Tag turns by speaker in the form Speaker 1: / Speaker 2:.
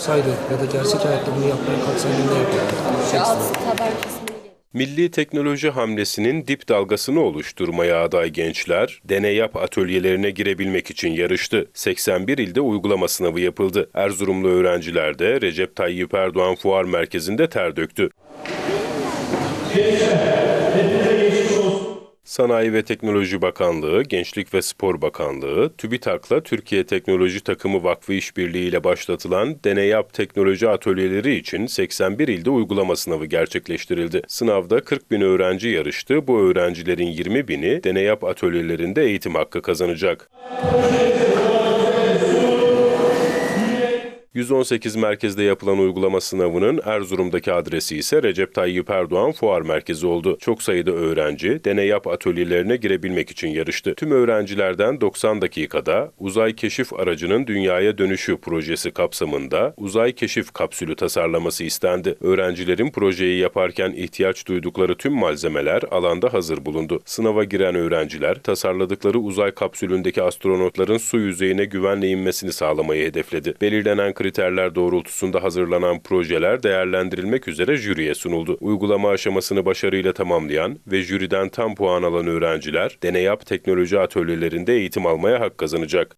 Speaker 1: olsaydı ya da gerçek hayatta bunu yapmaya kalksaydı ne?
Speaker 2: Şu geç.
Speaker 3: Milli teknoloji hamlesinin dip dalgasını oluşturmaya aday gençler, deney yap atölyelerine girebilmek için yarıştı. 81 ilde uygulama sınavı yapıldı. Erzurumlu öğrenciler de Recep Tayyip Erdoğan Fuar Merkezi'nde ter döktü. Sanayi ve Teknoloji Bakanlığı, Gençlik ve Spor Bakanlığı, TÜBİTAK'la Türkiye Teknoloji Takımı Vakfı İşbirliği ile başlatılan Deneyap Teknoloji Atölyeleri için 81 ilde uygulama sınavı gerçekleştirildi. Sınavda 40 bin öğrenci yarıştı. Bu öğrencilerin 20 bini Deneyap atölyelerinde eğitim hakkı kazanacak. 118 merkezde yapılan uygulama sınavının Erzurum'daki adresi ise Recep Tayyip Erdoğan Fuar Merkezi oldu. Çok sayıda öğrenci deney yap atölyelerine girebilmek için yarıştı. Tüm öğrencilerden 90 dakikada uzay keşif aracının dünyaya dönüşü projesi kapsamında uzay keşif kapsülü tasarlaması istendi. Öğrencilerin projeyi yaparken ihtiyaç duydukları tüm malzemeler alanda hazır bulundu. Sınava giren öğrenciler tasarladıkları uzay kapsülündeki astronotların su yüzeyine güvenle inmesini sağlamayı hedefledi. Belirlenen kriterler doğrultusunda hazırlanan projeler değerlendirilmek üzere jüriye sunuldu. Uygulama aşamasını başarıyla tamamlayan ve jüriden tam puan alan öğrenciler Deneyap Teknoloji Atölyelerinde eğitim almaya hak kazanacak.